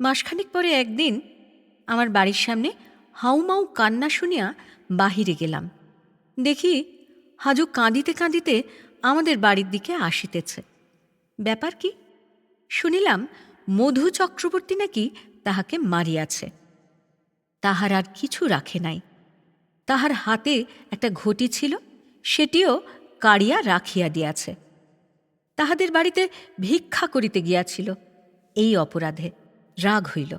মাসখানেক পরে একদিন আমার বাড়ির সামনে হাউমাউ কান্না শুনিয়া বাহিরে গেলাম। দেখি হাজু কাঁদিতে কাঁদিতে আমাদের বাড়ির দিকে আসিতেছে। ব্যাপার কি? শুনিলাম মধু চক্রবর্তী নাকি তাহাকে মারিয়াছে। তাহার আর কিছু রাখে নাই। তাহার হাতে একটা ঘটি ছিল, সেটিও কাড়িয়া রাখিয়া দিয়াছে। তাহাদের বাড়িতে ভিক্ষা করিতে গিয়াছিল, এই অপরাধে। রাগ হইল।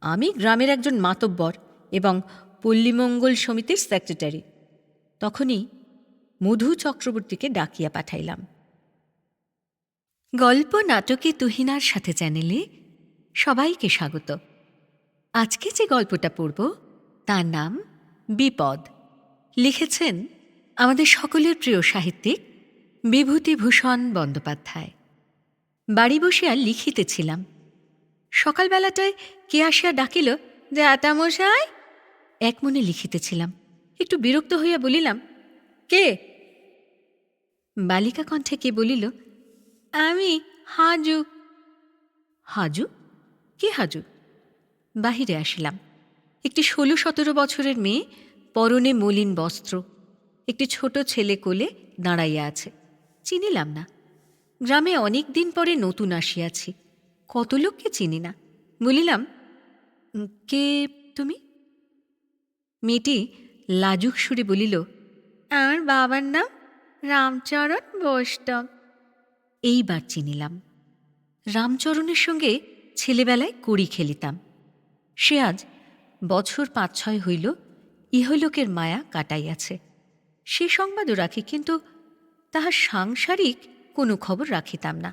আমি গ্রামের একজন মাতব্বর এবং পল্লীমঙ্গল সমিতির সেক্রেটারি তখনই মধু চক্রবর্তীকে ডাকিয়া পাঠাইলাম। গল্প নাটকে তুহিনার সাথে চ্যানেলে সবাইকে স্বাগত। আজকে যে গল্পটা পড়ব, তার নাম বিপদ। লিখেছেন আমাদের সকলের প্রিয় সাহিত্যিক বিভূতিভূষণ বন্দ্যোপাধ্যায়। বাড়ি বসিয়া লিখিতেছিলাম সকালবেলাটায় কে আসিয়া ডাকিল, যে আটামশাই এক মনে লিখিতেছিলাম। একটু বিরক্ত হইয়া বলিলাম, কে? বালিকা কণ্ঠে কে বলিল, আমি হাজু। হাজু? কে হাজু? বাহিরে আসিলাম। একটি ষোলো সতেরো বছরের মেয়ে, পরনে মলিন বস্ত্র। একটি ছোট ছেলে কোলে দাঁড়াইয়া আছে। চিনিলাম না। গ্রামে অনেক দিন পরে নতুন আসিয়াছি। কত লোককে চিনি না। বলিলাম কে তুমি? মেয়েটি লাজুক সুরে বলিল, আমার বাবার নাম রামচরণ বৈষ্ণব। এইবার চিনিলাম। রামচরণের সঙ্গে ছেলেবেলায় কড়ি খেলিতাম। সে আজ বছর পাঁচ ছয় হইল, ইহলোকের মায়া কাটাইয়াছে। সে সংবাদও রাখি, কিন্তু তাহার সাংসারিক কোনো খবর রাখিতাম না।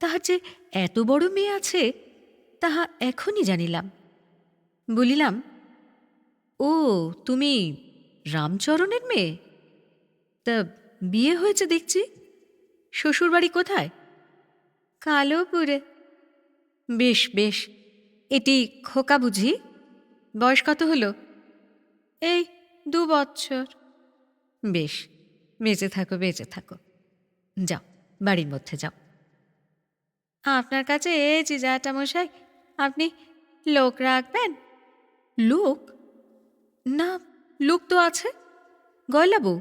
তাহার যে এত বড় মেয়ে আছে, তাহা এখনই জানিলাম। বলিলাম, ও, তুমি রামচরণের মেয়ে? তা বিয়ে হয়েছে দেখছি। শ্বশুরবাড়ি কোথায়? কালোপুরে বেশ বেশ। এটি খোকা বুঝি? বয়স কত হলো? এই দু বৎসর বেশ, বেঁচে থাকো বেঁচে থাকো। যাও, বাড়ির মধ্যে যাও। আপনার কাছে এসেছি মশাই আপনি লোক রাখবেন? লোক? না লোক তো আছে। গয়লা বউ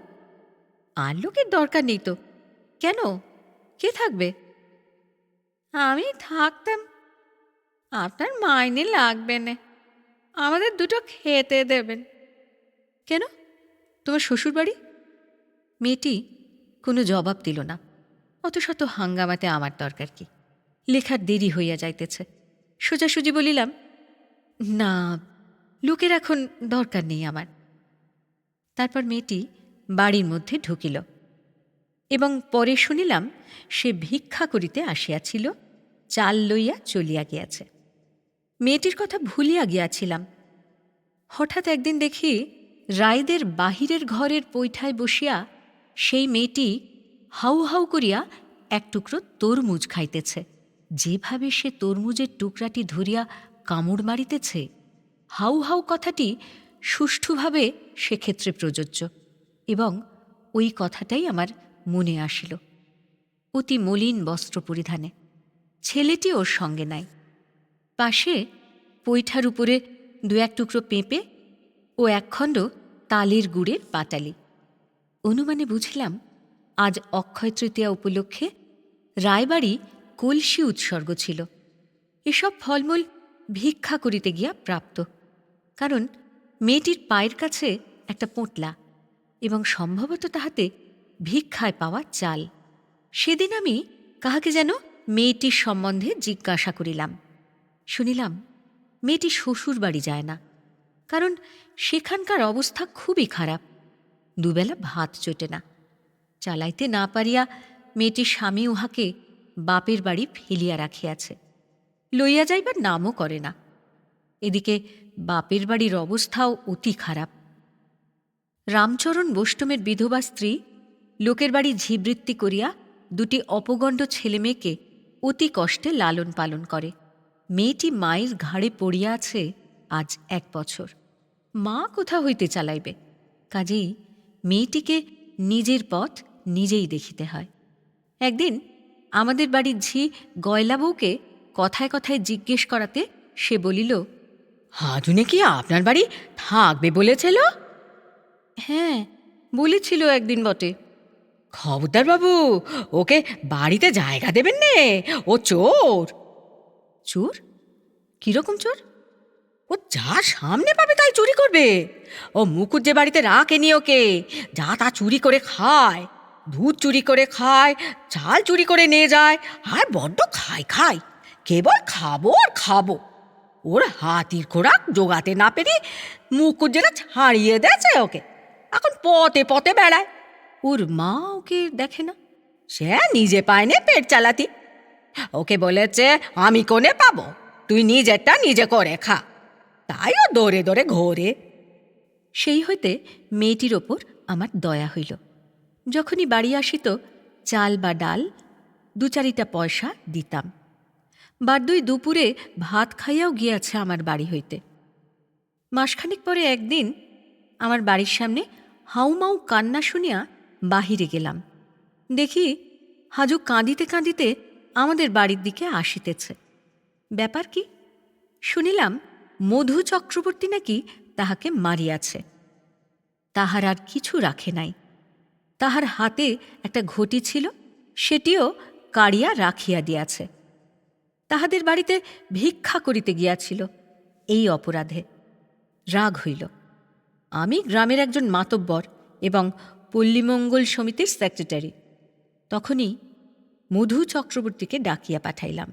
আর লোকের দরকার নেই তো। কেন? কে থাকবে? আমি থাকতাম। আপনার মাইনে লাগবে না। আমাদের দুটো খেতে দেবেন। কেন? তোমার শ্বশুরবাড়ি? মেয়েটি কোনো জবাব দিল না। অত শত হাঙ্গামাতে আমার দরকার কি? লেখার দেরি হইয়া যাইতেছে। সোজাসুজি বলিলাম, না, লোকের এখন দরকার নেই আমার। তারপর মেয়েটি বাড়ির মধ্যে ঢুকিল এবং পরে শুনিলাম সে ভিক্ষা করিতে আসিয়াছিল, চাল লইয়া চলিয়া গিয়াছে। মেয়েটির কথা ভুলিয়া গিয়াছিলাম। হঠাৎ একদিন দেখি রায়দের বাহিরের ঘরের পৈঠায় বসিয়া সেই মেয়েটি হাউ হাউ করিয়া এক টুকরো তরমুজ খাইতেছে। যেভাবে সে তরমুজের টুকরাটি ধরিয়া কামড় মারিতেছে, হাউ হাউ কথাটি সুষ্ঠুভাবে সেক্ষেত্রে প্রযোজ্য এবং ওই কথাটাই আমার মনে আসিল। অতি মলিন বস্ত্র পরিধানে ছেলেটি ওর সঙ্গে নাই। পাশে পৈঠার উপরে দু এক টুকরো পেঁপে ও একখণ্ড তালের গুড়ের পাটালি। অনুমানে বুঝলাম, আজ অক্ষয় তৃতীয়া উপলক্ষে রায়বাড়ি কলসি উৎসর্গ ছিল। এসব ফলমূল ভিক্ষা করিতে গিয়া প্রাপ্ত। কারণ মেয়েটির পায়ের কাছে একটা পোঁটলা এবং সম্ভবত তাহাতে ভিক্ষায় পাওয়া চাল। সেদিন আমি কাহাকে যেন মেয়েটির সম্বন্ধে জিজ্ঞাসা করিলাম। শুনিলাম, মেয়েটি শ্বশুর বাড়ি যায় না, কারণ সেখানকার অবস্থা খুবই খারাপ। দুবেলা ভাত চটে না। চালাইতে না পারিয়া মেয়েটির স্বামী উহাকে বাপের বাড়ি ফেলিয়া রাখিয়াছে। লইয়া যাইবার নামও করে না। এদিকে বাপের বাড়ির অবস্থাও অতি খারাপ। রামচরণ বৈষ্ণবের বিধবা স্ত্রী লোকের বাড়ি ঝিবৃত্তি করিয়া দুটি অপগণ্ড ছেলেমেয়েকে অতি কষ্টে লালন পালন করে। মেয়েটি মায়ের ঘাড়ে পড়িয়া আছে আজ এক বছর। মা কোথা হইতে চালাইবে? কাজেই মেয়েটিকে নিজের পথ নিজেই দেখিতে হয়। একদিন আমাদের বাড়ির ঝি গয়লা বউকে কথায় কথায় জিজ্ঞেস করাতে সে বলিল হাজুনে কি আপনার বাড়ি থাকবে বলেছিল? হ্যাঁ বলেছিল একদিন বটে। খবরদার বাবু ওকে বাড়িতে জায়গা দেবেন নে ও চোর। চোর? কীরকম চোর? ও যা সামনে পাবে তাই চুরি করবে। ও মুকুট যে বাড়িতে রাখেনি ওকে যা তা চুরি করে খায়। দুধ চুরি করে খায়, চাল চুরি করে নিয়ে যায়, আর বড্ড খায় খায়। কেবল খাব আর খাব। ওর হাতির খোরাক জোগাতে না পেরে মুকুট যেটা ছাড়িয়ে দেছে ওকে। এখন পথে পথে বেড়ায়। ওর মা ওকে দেখে না? সে নিজে পায়নি পেট চালাতি। ওকে বলেছে, আমি কোনে পাবো? তুই নিজেরটা নিজে করে খা। তাই ও দৌড়ে দৌড়ে ঘোরে। সেই হইতে মেয়েটির ওপর আমার দয়া হইল। যখনই বাড়ি আসিত, চাল বা ডাল, দু চারিটা পয়সা দিতাম। বারদুই দুপুরে ভাত খাইয়াও গিয়াছে আমার বাড়ি হইতে। মাসখানিক পরে একদিন আমার বাড়ির সামনে হাউমাউ কান্না শুনিয়া বাহিরে গেলাম। দেখি হাজু কাঁদিতে কাঁদিতে আমাদের বাড়ির দিকে আসিতেছে। ব্যাপার কি? শুনিলাম মধু চক্রবর্তী নাকি তাহাকে মারিয়াছে। তাহার আর কিছু রাখে নাই। তাহার হাতে একটা ঘটি ছিল, সেটিও কাড়িয়া রাখিয়া দিয়াছে। তাহাদের বাড়িতে ভিক্ষা করিতে গিয়াছিল, এই অপরাধে। রাগ হইল, আমি গ্রামের একজন মাতব্বর এবং পল্লীমঙ্গল সমিতির সেক্রেটারি তখনই মধু চক্রবর্তীকে ডাকিয়া পাঠাইলাম।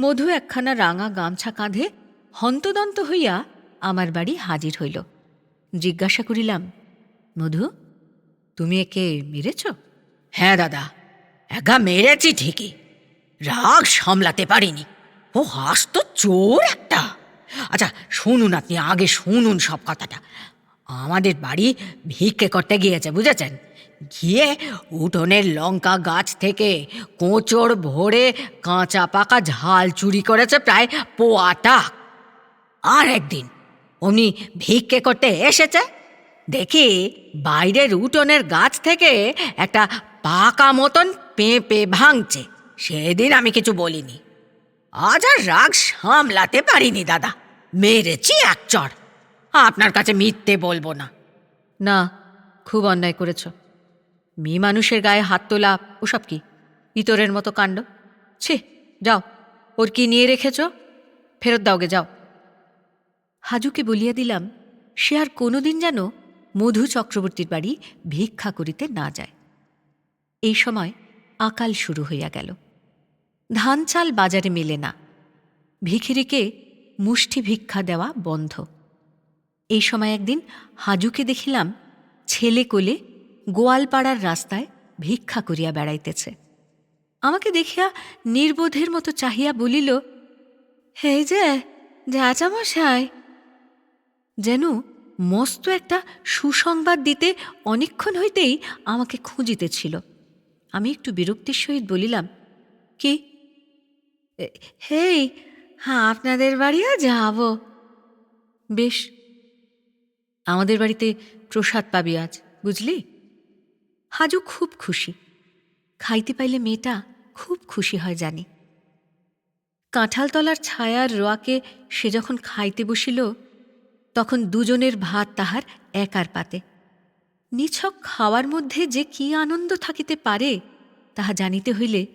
মধু একখানা রাঙা গামছা কাঁধে হন্তদন্ত হইয়া আমার বাড়ি হাজির হইল। জিজ্ঞাসা করিলাম, মধু তুমি একে মেরেছ? হ্যাঁ দাদা। একা মেরেছি ঠিকই। রাগ সামলাতে পারিনি। ও হাস তো চোর একটা। আচ্ছা শুনুন আপনি, আগে শুনুন সব কথাটা। আমাদের বাড়ি ভিক্ষে করতে গিয়েছে, বুঝেছেন? গিয়ে উঠোনের লঙ্কা গাছ থেকে কোঁচড় ভরে কাঁচা পাকা ঝাল চুরি করেছে প্রায় পোয়াটা। আর একদিন উনি ভিক্ষে করতে এসেছে? দেখি বাইরের উঠোনের গাছ থেকে একটা পাকা মতন পেঁপে ভাঙছে। সেদিন আমি কিছু বলিনি। আজ আর রাগ সামলাতে পারিনি দাদা। মেরেছি এক চড় আপনার কাছে মিথ্যে বলব না। না খুব অন্যায় করেছ। মেয়ে মানুষের গায়ে হাত তোলা ওসব কি? ইতরের মতো কাণ্ড? ছি যাও। ওর কি নিয়ে রেখেছ? ফেরত দাওগে যাও। হাজুকে বলিয়া দিলাম সে আর কোনোদিন যেন মধু চক্রবর্তীর বাড়ি ভিক্ষা করিতে না যায়। এই সময় আকাল শুরু হইয়া গেল। ধান চাল বাজারে মেলে না। ভিখিরিকে মুষ্টি ভিক্ষা দেওয়া বন্ধ। এই সময় একদিন হাজুকে দেখিলাম ছেলে কোলে গোয়ালপাড়ার রাস্তায় ভিক্ষা করিয়া বেড়াইতেছে। আমাকে দেখিয়া নির্বোধের মতো চাহিয়া বলিল হে যে মশাই যেন মস্ত একটা সুসংবাদ দিতে অনেকক্ষণ হইতেই আমাকে খুঁজিতেছিল। আমি একটু বিরক্তির সহিত বলিলাম, কি? "এ- হেই হ্যাঁ আপনাদের বাড়িও যাব? বেশ, আমাদের বাড়িতে প্রসাদ পাবি আজ, বুঝলি? হাজু খুব খুশি। খাইতে পাইলে মেয়েটা খুব খুশি হয় জানি। কাঁঠালতলার ছায়ার রোয়াকে সে যখন খাইতে বসিল তখন দুজনের ভাত তাহার একার পাতে। নিছক খাওয়ার মধ্যে যে কি আনন্দ থাকিতে পারে, তাহা জানিতে হইলে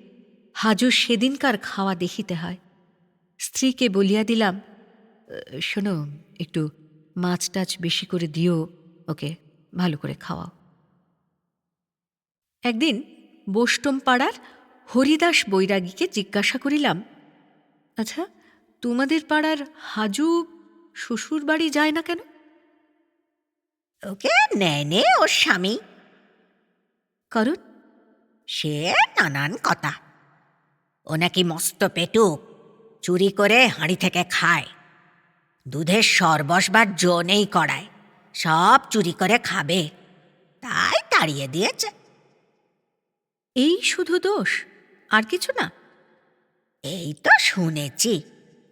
হাজু সেদিনকার খাওয়া দেখিতে হয়। স্ত্রীকে বলিয়া দিলাম শোনো, একটু মাছ টাছ বেশি করে দিও, ওকে, ভালো করে খাওয়াও। একদিন বোষ্টম পাড়ার হরিদাস বৈরাগীকে জিজ্ঞাসা করিলাম আচ্ছা তোমাদের পাড়ার হাজু শ্বশুর বাড়ি যায় না কেন? ওকে নেয় নে ওর স্বামী। কারণ সে নানান কথা। ও নাকি মস্ত পেটুক চুরি করে হাঁড়ি থেকে খায়। দুধের সর্বসবার জনেই করায় সব চুরি করে খাবে তাই তাড়িয়ে দিয়েছে। এই শুধু দোষ আর কিছু না? এই তো শুনেছি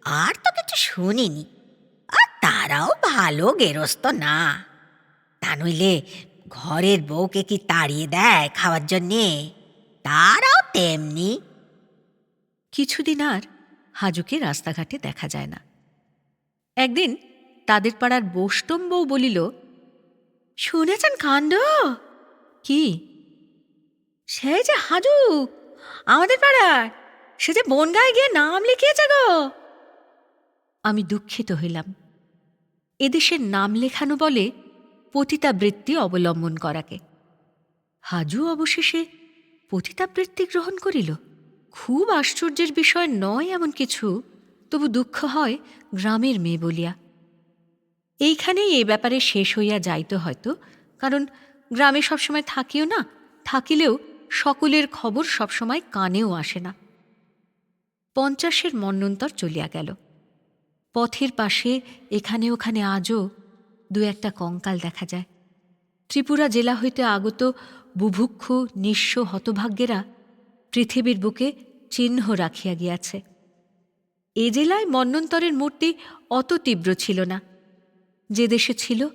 আর তো কিছু শুনিনি। তারাও ভালো গেরস্ত না। তা নইলে ঘরের বউকে কি তাড়িয়ে দেয় খাওয়ার জন্যে? তারাও তেমনি। কিছুদিন আর হাজুকে রাস্তাঘাটে দেখা যায় না। একদিন তাদের পাড়ার বোষ্টম বউ বলিল, শুনেছেন কাণ্ড? কি? সে যে হাজু, আমাদের পাড়ার, সে যে বনগায় গিয়ে নাম লিখিয়েছে গো? আমি দুঃখিত হইলাম। এদেশের নাম লেখানো বলে পতিতাবৃত্তি অবলম্বন করাকে। হাজু অবশেষে পতিতাবৃত্তি গ্রহণ করিল। খুব আশ্চর্যের বিষয় নয় এমন কিছু, তবু দুঃখ হয় গ্রামের মেয়ে বলিয়া। এইখানেই এ ব্যাপারে শেষ হইয়া যাইত হয়তো, কারণ গ্রামে সবসময় থাকিও না, থাকিলেও সকলের খবর সবসময় কানেও আসে না। পঞ্চাশের মন্বন্তর চলিয়া গেল। পথের পাশে, এখানে ওখানে আজও দু একটা কঙ্কাল দেখা যায়। ত্রিপুরা জেলা হইতে আগত বুভুক্ষু নিঃস্ব হতভাগ্যেরা পৃথিবীর বুকে চিহ্ন রাখিয়া গিয়াছে। এ জেলায় মন্বন্তরের মূর্তি অত তীব্র ছিল না। যে দেশে ছিল,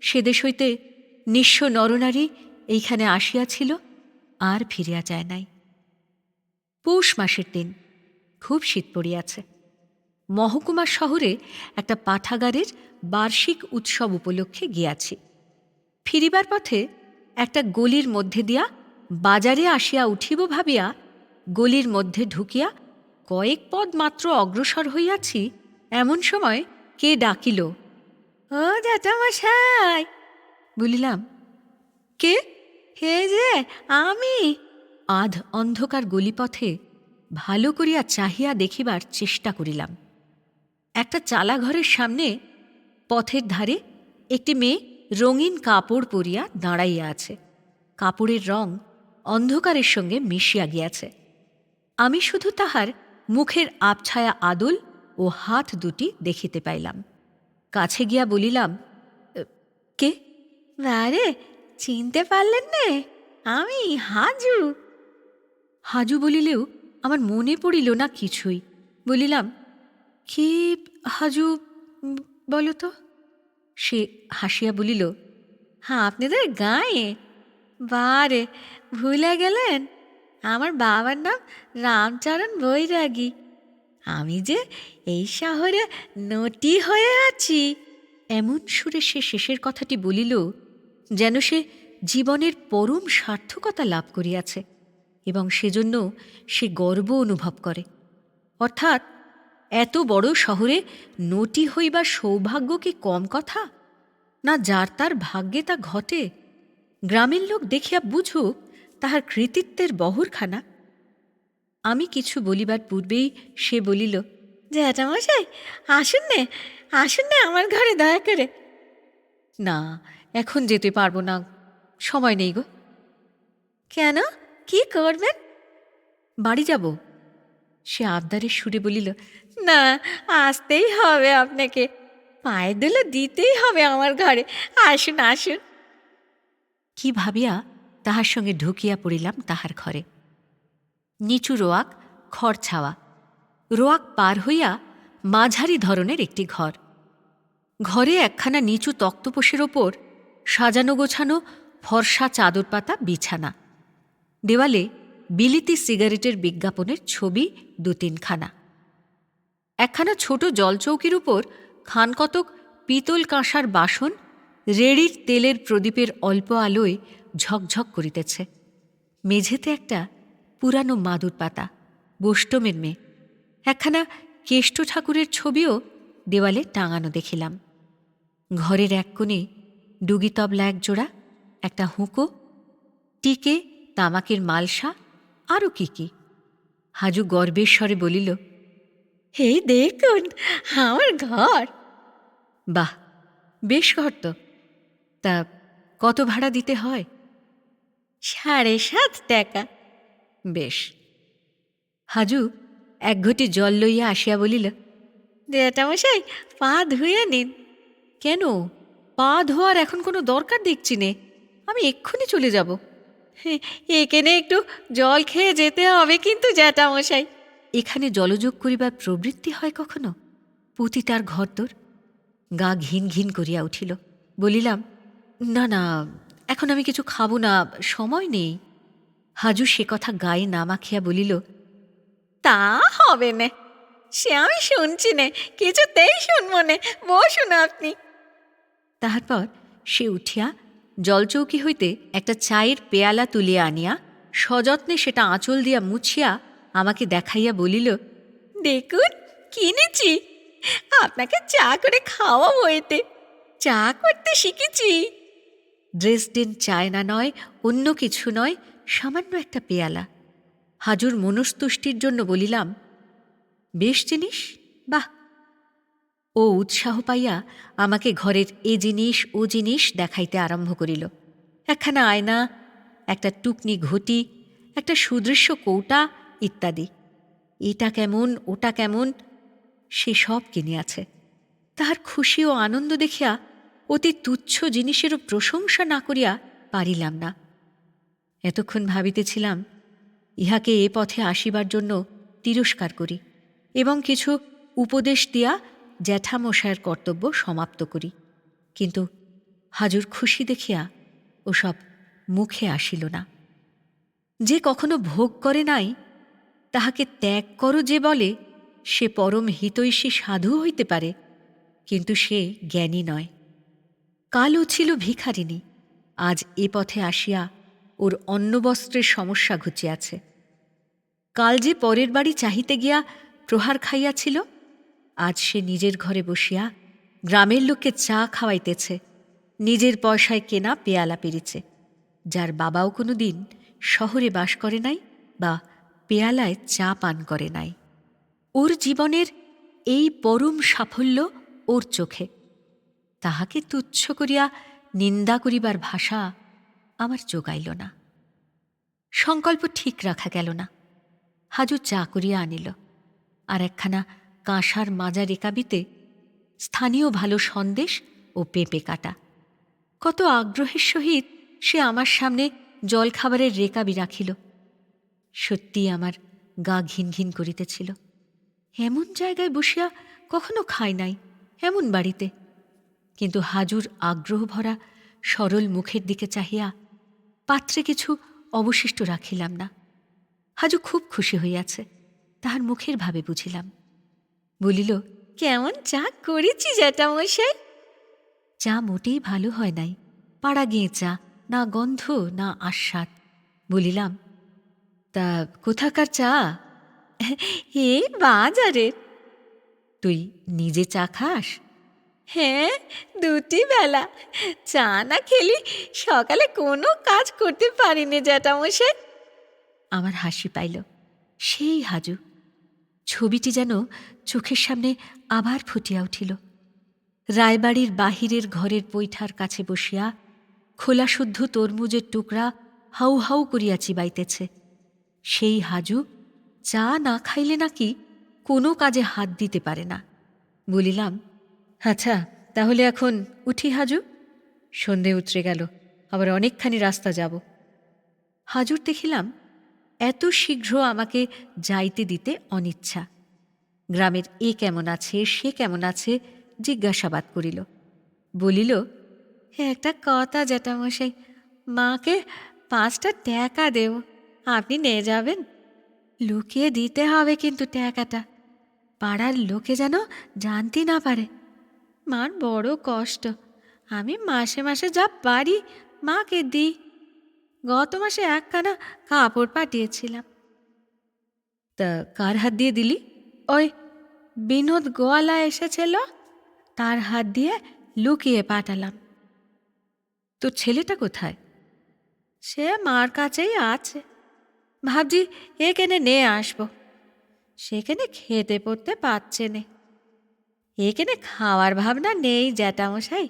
সে দেশ হইতে নিঃস্ব নরনারী এইখানে আসিয়াছিল, আর ফিরিয়া যায় নাই। পৌষ মাসের দিন খুব শীত পড়িয়াছে। মহকুমা শহরে একটা পাঠাগারের বার্ষিক উৎসব উপলক্ষে গিয়াছি। ফিরিবার পথে একটা গলির মধ্যে দিয়া বাজারে আসিয়া উঠিব ভাবিয়া গলির মধ্যে ঢুকিয়া কয়েক পদ মাত্র অগ্রসর হইয়াছি, এমন সময় কে ডাকিল, ও জ্যাঠামশাই! বলিলাম, কে? হে যে, আমি? আধ অন্ধকার গলিপথে ভালো করিয়া চাহিয়া দেখিবার চেষ্টা করিলাম। একটা চালা ঘরের সামনে পথের ধারে একটি মেয়ে রঙিন কাপড় পরিয়া দাঁড়াইয়া আছে। কাপড়ের রং অন্ধকারের সঙ্গে মিশিয়া গিয়াছে। আমি শুধু তাহার মুখের আবছায়া আদল ও হাত দুটি দেখিতে পাইলাম। কাছে গিয়া বলিলাম "এ, কে? আরে চিনতে পারলেন নে আমি হাজু। হাজু বলিলেও আমার মনে পড়িল না কিছুই। বলিলাম কি হাজু বলো তো? সে হাসিয়া বলিল হ্যাঁ আপনাদের গায়ে। বারে ভুলে গেলেন? আমার বাবার নাম রামচরণ বৈরাগী। আমি যে এই শহরে নটি হয়ে আছি। এমন সুরে সে শেষের কথাটি বলিল, যেন সে জীবনের পরম সার্থকতা লাভ করিয়াছে এবং সেজন্য সে গর্ব অনুভব করে। অর্থাৎ এত বড় শহরে নটি হইবার সৌভাগ্য কি কম কথা? না যার তার ভাগ্যে তা ঘটে? গ্রামের লোক দেখিয়া বুঝুক তাহার কৃতিত্বের বহরখানা। আমি কিছু বলিবার পূর্বেই সে বলিল, জ্যাঠামশাই, আসুন নে আসুন নে আমার ঘরে দয়া করে। না, এখন যেতে পারব না, সময় নেই গো। কেন? কি করবেন? বাড়ি যাব। সে আবদারের সুরে বলিল না, আসতেই হবে আপনাকে। পায়ে দুলো দিতেই হবে আমার ঘরে। আসুন আসুন। কি ভাবিয়া তাহার সঙ্গে ঢুকিয়া পড়িলাম তাহার ঘরে। নিচু রোয়াক, খড় ছাওয়া। রোয়াক পার হইয়া মাঝারি ধরনের একটি ঘর। ঘরে একখানা নিচু তক্তপোষের ওপর সাজানো গোছানো ফর্সা চাদর পাতা, বিছানা। দেওয়ালে বিলিতি সিগারেটের বিজ্ঞাপনের ছবি দু তিনখানা একখানা ছোট জলচৌকির উপর খানকতক পিতল কাঁসার বাসন, রেড়ির তেলের প্রদীপের অল্প আলোয় ঝকঝক করিতেছে। মেঝেতে একটা পুরানো মাদুর পাতা বোষ্টমের মেয়ে। একখানা কেষ্ট ঠাকুরের ছবিও দেওয়ালে টাঙানো দেখিলাম। ঘরের এক কোণে ডুগি তবলা এক জোড়া, একটা হুঁকো, টিকে তামাকের মালসা আরও কি কি। হাজু গর্বের স্বরে বলিল এই দেখুন আমার ঘর। বাহ বেশ ঘর তো। তা কত ভাড়া দিতে হয়? সাড়ে সাত টাকা। বেশ। হাজু এক ঘটি জল লইয়া আসিয়া বলিল দেটামশাই পা ধুয়ে নিন। কেন? পা ধোয়ার এখন কোনো দরকার দেখছি নে। আমি এক্ষুনি চলে যাব। "হ্যাঁ, এখানে একটু জল খেয়ে যেতে হবে কিন্তু জ্যাঠামশাই। এখানে জলযোগ করিবার প্রবৃত্তি হয় কখনো? পুতি তার ঘরদোর? গা ঘিন ঘিন করিয়া উঠিল, বলিলাম, না না, এখন আমি কিছু খাব না, সময় নেই। হাজু সে কথা গায়ে না মাখিয়া বলিল, তা হবে না, সে আমি শুনছি নে, কিছুতেই শুনব নে, বসুন আপনি। তাহার সে উঠিয়া জলচৌকি হইতে একটা চায়ের পেয়ালা তুলিয়া আনিয়া, সযত্নে সেটা আঁচল দিয়া মুছিয়া আমাকে দেখাইয়া বলিল, দেখুন, কিনেছি। আপনাকে চা করে খাওয়া এতে। চা করতে শিখেছি। ড্রেসডেন চায়না নয়, অন্য কিছু নয়, সামান্য একটা পেয়ালা। হাজুর মনস্তুষ্টির জন্য বলিলাম, বেশ জিনিস, বাহ! ও উৎসাহ পাইয়া আমাকে ঘরের এ জিনিস, ও জিনিস দেখাইতে আরম্ভ করিল। একখানা আয়না, একটা টুকনি ঘটি, একটা সুদৃশ্য কৌটা ইত্যাদি। এটা কেমন, ওটা কেমন, সে সব কিনিয়াছে তাহার খুশি ও আনন্দ দেখিয়া অতি তুচ্ছ জিনিসেরও প্রশংসা না করিয়া পারিলাম না। এতক্ষণ ভাবিতেছিলাম, ইহাকে এ পথে আসিবার জন্য তিরস্কার করি এবং কিছু উপদেশ দিয়া জ্যাঠামশায়ের কর্তব্য সমাপ্ত করি। কিন্তু হাজুর খুশি দেখিয়া ওসব মুখে আসিল না। যে কখনো ভোগ করে নাই তাহাকে ত্যাগ করো যে বলে, সে পরম হিতৈষী সাধু হইতে পারে, কিন্তু সে জ্ঞানী নয়। কালও ছিল ভিখারিণী, আজ এ পথে আসিয়া ওর অন্নবস্ত্রের সমস্যা ঘুচিয়াছে। কাল যে পরের বাড়ি চাহিতে গিয়া প্রহার খাইয়াছিল, আজ সে নিজের ঘরে বসিয়া গ্রামের লোককে চা খাওয়াইতেছে, নিজের পয়সায় কেনা পেয়ালা পেরিছে, যার বাবাও কোনো দিন শহরে বাস করে নাই বা পেয়ালায় চা পান করে নাই। ওর জীবনের এই পরম সাফল্য ওর চোখে। তাহাকে তুচ্ছ করিয়া নিন্দা করিবার ভাষা আমার যোগাইল না। সংকল্প ঠিক রাখা গেল না। হাজু চা করিয়া আনিল। আর একখানা কাঁসার মাজা রেকাবিতে স্থানীয় ভালো সন্দেশ ও পেঁপে কাটা। কত আগ্রহের সহিত সে আমার সামনে জলখাবারের রেকাবি রাখিল। সত্যি আমার গা ঘিন ঘিন করিতেছিল। এমন জায়গায় বসিয়া কখনো খাই নাই, এমন বাড়িতে। কিন্তু হাজুর আগ্রহ ভরা সরল মুখের দিকে চাহিয়া পাত্রে কিছু অবশিষ্ট রাখিলাম না। হাজু খুব খুশি হইয়াছে, তাহার মুখের ভাবে বুঝিলাম। বলিল, কেমন চা করেছি জ্যাঠামশাই? চা মোটেই ভালো হয় নাই, পাড়া গিয়ে চা, না গন্ধ, না আস্বাদ। বলিলাম তা কোথাকার চা? এই বাজারের তুই নিজে চা খাস? হ্যাঁ দুটি বেলা। চা না খেলি সকালে কোনো কাজ করতে পারিনি জ্যাঠামশাই। আমার হাসি পাইল। সেই হাজু। ছবিটি যেন চোখের সামনে আবার ফুটিয়া উঠিল। রায়বাড়ির বাহিরের ঘরের পৈঠার কাছে বসিয়া খোলাশুদ্ধ তরমুজের টুকরা হাউ হাউ করিয়া চিবাইতেছে। সেই হাজু চা না খাইলে নাকি কোনো কাজে হাত দিতে পারে না। বলিলাম আচ্ছা তাহলে এখন উঠি হাজু। সন্ধে উতরে গেল, আবার অনেকখানি রাস্তা যাব। হাজুর দেখিলাম, এত শীঘ্র আমাকে যাইতে দিতে অনিচ্ছা। গ্রামের এ কেমন আছে, সে কেমন আছে জিজ্ঞাসাবাদ করিল। বলিল, একটা কথা জ্যাঠামশাই, মাকে পাঁচটা টাকা দেব আপনি নিয়ে যাবেন। লুকিয়ে দিতে হবে কিন্তু টাকাটা। পাড়ার লোকে যেন জানতে না পারে। মার বড় কষ্ট। আমি মাসে মাসে যা পারি, মাকে দিই। গত মাসে একখানা কাপড় পাঠিয়েছিলাম। তা কার হাত দিয়ে দিলি? ওই বিনোদ গোয়ালা এসেছিল, তার হাত দিয়ে লুকিয়ে পাঠালাম। তো ছেলেটা কোথায়? সে মার কাছেই আছে। ভাবছি এখানে নিয়ে আসব। সেখানে খেতে পড়তে পারছে নে। এখানে খাওয়ার ভাবনা নেই জ্যাঠামশাই।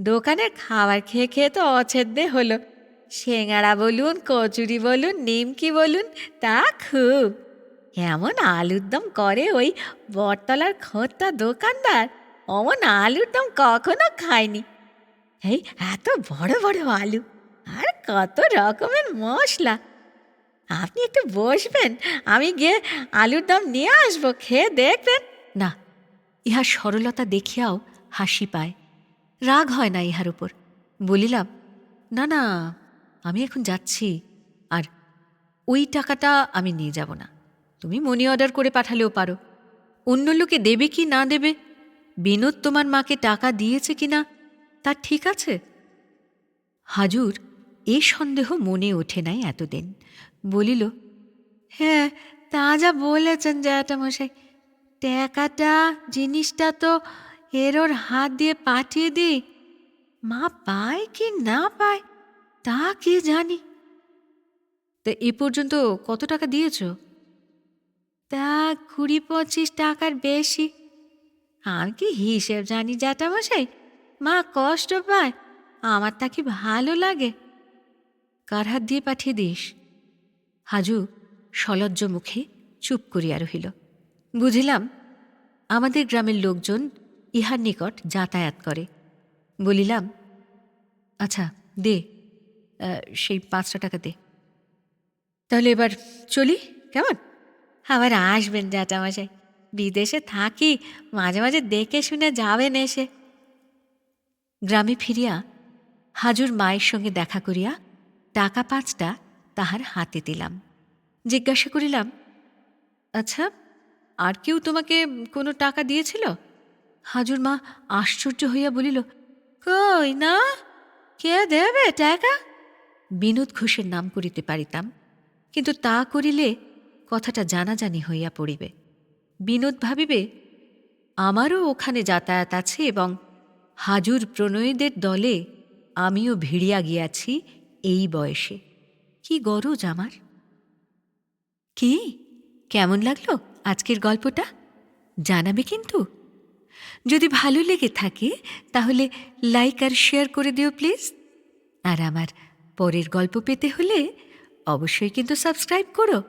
দোকানের খাবার খেয়ে খেয়ে তো অছেদ্যে হলো। সিঙাড়া বলুন, কচুরি বলুন, নিমকি বলুন, তা খুব। এমন আলুর দম করে ওই বটতলার খোঁজটা দোকানদার, অমন আলুর দম কখনো খায়নি। এই, এত বড় বড় আলু, আর কত রকমের মশলা। আপনি একটু বসবেন, আমি গিয়ে আলুর দম নিয়ে আসব, খেয়ে দেখবেন। না, ইহার সরলতা দেখিয়াও হাসি পায়। রাগ হয় না ইহার উপর। বলিলাম, না না, আমি এখন যাচ্ছি, আর ওই টাকাটা আমি নিয়ে যাব না। তুমি মনি অর্ডার করে পাঠালেও পারো। অন্য লোকে দেবে কি না দেবে? বিনোদ তোমার মাকে টাকা দিয়েছে কি না, তা ঠিক আছে? হাজুর এ সন্দেহ মনে ওঠে নাই এতদিন। বলিল হ্যাঁ তা যা বলেছেন জ্যাঠামশাই টাকাটা জিনিসটা তো এর ওর হাত দিয়ে পাঠিয়ে দিই। মা পায় কি না পায় তা কি জানি। তা এ পর্যন্ত কত টাকা দিয়েছ? তা কুড়ি পঁচিশ টাকার বেশি। আমি কি হিসেব জানি জ্যাঠামশাই মা কষ্ট পায় আমার তা কি ভালো লাগে। কার হাত দিয়ে পাঠিয়ে দিস? হাজু সলজ্জ মুখে চুপ করিয়া রহিল। বুঝিলাম, আমাদের গ্রামের লোকজন ইহার নিকট যাতায়াত করে। বলিলাম আচ্ছা দে সেই পাঁচটা টাকা দে। তাহলে এবার চলি, কেমন? আবার আসবেন জ্যাঠামশাই। বিদেশে থাকি, মাঝে মাঝে দেখে শুনে যাবেন এসে। গ্রামে ফিরিয়া হাজুর মায়ের সঙ্গে দেখা করিয়া টাকা পাঁচটা তাহার হাতে দিলাম। জিজ্ঞাসা করিলাম আচ্ছা আর কেউ তোমাকে কোনো টাকা দিয়েছিল? হাজুর মা আশ্চর্য হইয়া বলিল, কই না, কে দেবে টাকা? বিনোদ ঘোষের নাম করিতে পারিতাম, কিন্তু তা করিলে কথাটা জানাজানি হইয়া পড়িবে। বিনোদ ভাবিবে, আমারও ওখানে যাতায়াত আছে এবং হাজুর প্রণয়ীদের দলে আমিও ভিড়িয়া গিয়াছি এই বয়সে। কি গরজ আমার? কি? কেমন লাগল আজকের গল্পটা? জানাবে কিন্তু। যদি ভালো লেগে থাকে, তাহলে লাইক আর শেয়ার করে দিও প্লিজ আর আমার পরের গল্প পেতে হলে অবশ্যই কিন্তু সাবস্ক্রাইব করো।